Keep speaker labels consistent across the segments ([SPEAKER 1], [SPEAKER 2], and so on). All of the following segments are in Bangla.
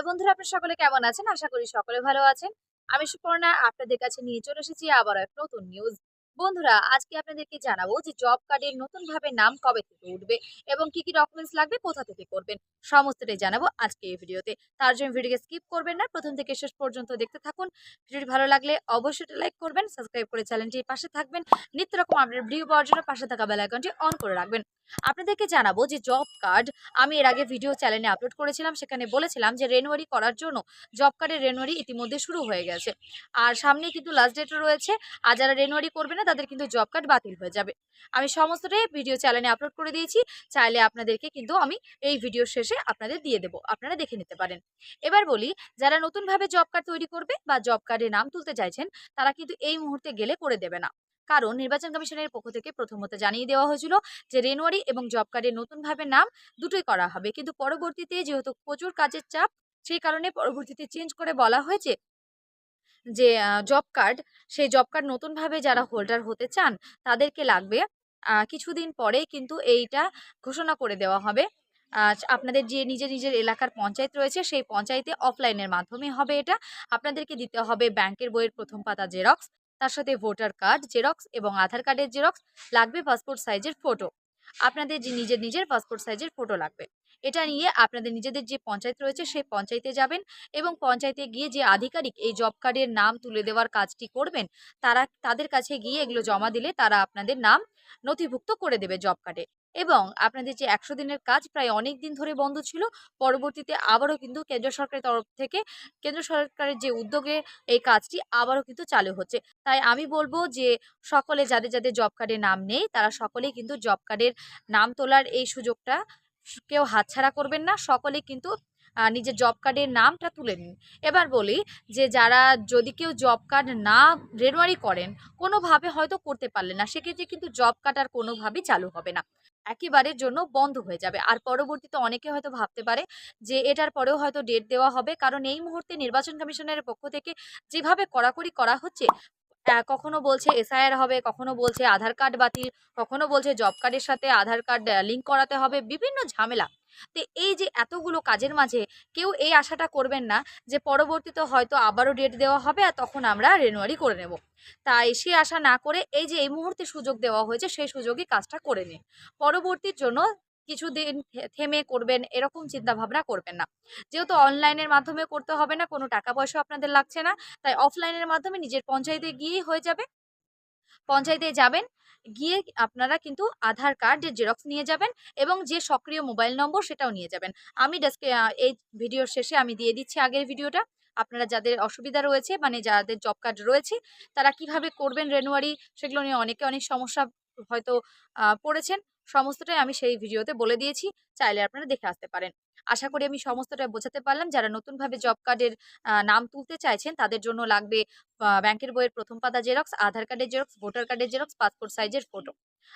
[SPEAKER 1] হ্যালো বন্ধুরা, আপনার সকলে কেমন আছেন? আশা করি সকলে ভালো আছেন। আমি সুপর্ণা, আপনাদের কাছে নিয়ে চলে এসেছি আবার এক নতুন নিউজ বন্ধুরা, আজকে আপনাদেরকে জানাব যে জব কার্ডের নতুন ভাবে নাম কবে থেকে উঠবে এবং কি কি ডকুমেন্টস লাগবে, কোথা থেকে করবেন, সমস্তটাই জানাব আজকে এই ভিডিওতে। তার জন্য ভিডিওকে স্কিপ করবেন না, প্রথম থেকে শেষ পর্যন্ত দেখতে থাকুন। ভিডিওটি ভালো লাগলে অবশ্যই লাইক করবেন সাবস্ক্রাইব করে চ্যানেলটির পাশে থাকবেন। নিত্য রকম আপনার ভিডিও পাওয়ার জন্য পাশে থাকা বেল আইকনটি অন করে রাখবেন। আপনাদেরকে জানাব যে জব কার্ড আমি এর আগে ভিডিও চ্যানেলে আপলোড করেছিলাম, সেখানে বলেছিলাম যে রেনুয়ারি করার জন্য জব কার্ডের রেনুয়ারি ইতিমধ্যে শুরু হয়ে গেছে। আর সামনে কিন্তু লাস্ট ডেটও রয়েছে, আর যারা রেনুয়ারি করবে না তাদের কিন্তু জব কার্ড বাতিল হয়ে যাবে। আমি সমস্তটাই ভিডিও চ্যানেলে আপলোড করে দিয়েছি, চাইলে আপনাদেরকে কিন্তু আমি এই ভিডিও শেষে আপনাদের দিয়ে দেবো। আপনারা দেখে নিতে পারেন। এবার বলি, যারা নতুনভাবে জব কার্ড তৈরি করবে বা জব কার্ডে নাম তুলতে চাইছেন, তারা কিন্তু এই মুহূর্তে গেলে করে দেবে না। কারণ নির্বাচন কমিশনের পক্ষ থেকে প্রথমত জানিয়ে দেওয়া হয়েছিল যে রেনুয়ারি এবং জব কার্ডের নতুনভাবে নাম দুটোই করা হবে। কিন্তু পরবর্তীতে যেহেতু প্রচুর কাজের চাপ, সেই কারণে পরবর্তীতে চেঞ্জ করে বলা হয়েছে যে জব কার্ড সেই জব কার্ড নতুনভাবে যারা হোল্ডার হতে চান, তাদেরকে লাগবে। কিছুদিন পরেই কিন্তু এইটা ঘোষণা করে দেওয়া হবে। আপনাদের যে নিজের নিজের এলাকার পঞ্চায়েত রয়েছে, সেই পঞ্চায়েতে অফলাইনের মাধ্যমে হবে এটা। আপনাদেরকে দিতে হবে ব্যাংকের বইয়ের প্রথম পাতা জেরক্স তার সাথে ভোটার কার্ড জেরক্স এবং আধার কার্ডের জেরক্স লাগবে পাসপোর্ট সাইজের ফটো আপনাদের যে নিজের নিজের পাসপোর্ট সাইজের ফটো লাগবে। এটা নিয়ে আপনাদের নিজেদের যে পঞ্চায়েত রয়েছে, সেই পঞ্চায়েতে যাবেন এবং পঞ্চায়েতে গিয়ে যে আধিকারিক এই জব কার্ডের নাম তুলে দেওয়ার কাজটি করবেন, তারা, তাদের কাছে গিয়ে এগুলো জমা দিলে তারা আপনাদের নাম নথিভুক্ত করে দেবে জব কার্ডে এবং আপনাদের যে একশো দিনের কাজ প্রায় অনেক দিন ধরে বন্ধ ছিল, পরবর্তীতে আবারও কিন্তু কেন্দ্র সরকারের তরফ থেকে কেন্দ্র সরকারের যে উদ্যোগে এই কাজটি আবারও কিন্তু চালু হচ্ছে। তাই আমি বলব যে সকলে যাদের যাদের জব কার্ডে নাম নেই, তারা সকলেই কিন্তু জব কার্ডের নাম তোলার এই সুযোগটা কেউ হাতছাড়া করবেন না। সকলে কিন্তু নিজের জব কার্ডের নামটা তুলে নিন। এবার বলি যে যারা যদি কেউ জব কার্ড না রেনুয়ারি করেন, কোনোভাবে হয়তো করতে পারলেন না। সেক্ষেত্রে কিন্তু জব কার্ড আর কোনোভাবেই চালু হবে না। একেবারের জন্য বন্ধ হয়ে যাবে। আর পরবর্তীতে অনেকে হয়তো ভাবতে পারে যে এটার পরেও হয়তো ডেট দেওয়া হবে। কারণ এই মুহূর্তে নির্বাচন কমিশনের পক্ষ থেকে যেভাবে কড়াকড়ি করা হচ্ছে কখনো বলছে এসআইআর হবে, কখনো বলছে আধার কার্ড বাতিল, কখনো বলছে জব কার্ডের সাথে আধার কার্ড লিঙ্ক করাতে হবে। বিভিন্ন ঝামেলা। তো এই যে এতগুলো কাজের মাঝে কেউ এই আশাটা করবেন না যে পরবর্তীতে হয়তো আবারও ডেট দেওয়া হবে আর তখন আমরা রেনুয়ারি করে নেব। তাই সে আশা না করে এই যে এই মুহূর্তে সুযোগ দেওয়া হয়েছে সেই সুযোগই কাজটা করে নিন। পরবর্তীর জন্য কিছুদিন থেমে করবেন এরকম চিন্তা ভাবনা করবেন না। যেহেতু অনলাইনের মাধ্যমে করতে হবে না, কোনো টাকা পয়সা আপনাদের লাগছে না, তাই অফলাইনের মাধ্যমে নিজের পঞ্চায়েতে গিয়েই হয়ে যাবে। পঞ্চায়েতে যাবেন গিয়ে আপনারা কিন্তু আধার কার্ডের জেরক্স নিয়ে যাবেন এবং যে সক্রিয় মোবাইল নম্বর সেটাও নিয়ে যাবেন। আমি ডেস্কে এই ভিডিওর শেষে আমি দিয়ে দিচ্ছি আগের ভিডিওটা। আপনারা যাদের অসুবিধা রয়েছে মানে যাদের জব কার্ড রয়েছে, তারা কীভাবে করবেন রেনুয়ারি সেগুলো নিয়ে অনেকে অনেক সমস্যা হয়তো পড়েছেন। সমস্তটাই আমি সেই ভিডিওতে বলে দিয়েছি। চাইলে আপনারা দেখে আসতে পারেন। আশা করি আমি সমস্তটা বোঝাতে পারলাম। যারা নতুনভাবে জব কার্ডের নাম তুলতে চাইছেন, তাদের জন্য লাগবে ব্যাংকের বইয়ের প্রথম পাতা জেরক্স, আধার কার্ডের জেরক্স, ভোটার কার্ডের জেরক্স, পাসপোর্ট সাইজের ফটো।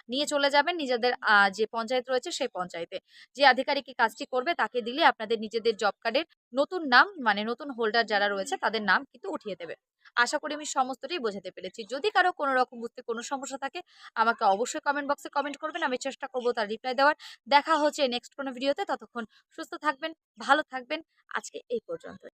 [SPEAKER 1] নিয়ে চলে যাবেন নিজেদের যে পঞ্চায়েত রয়েছে সেই পঞ্চায়েতে। যে আধিকারিক কাজটি করবে তাকে দিলে আপনাদের নিজেদের জব কার্ডের নতুন নাম মানে নতুন হোল্ডার যারা রয়েছে তাদের নাম কিন্তু উঠিয়ে দেবে। আশা করি আমি সমস্তটাই বোঝাতে পেরেছি। যদি কারও কোনো রকম বুঝতে কোনো সমস্যা থাকে, আমাকে অবশ্যই কমেন্ট বক্সে কমেন্ট করবেন। আমি চেষ্টা করব তার রিপ্লাই দেওয়ার। দেখা হচ্ছে নেক্সট কোনো ভিডিওতে ততক্ষণ সুস্থ থাকবেন, ভালো থাকবেন। আজকে এই পর্যন্ত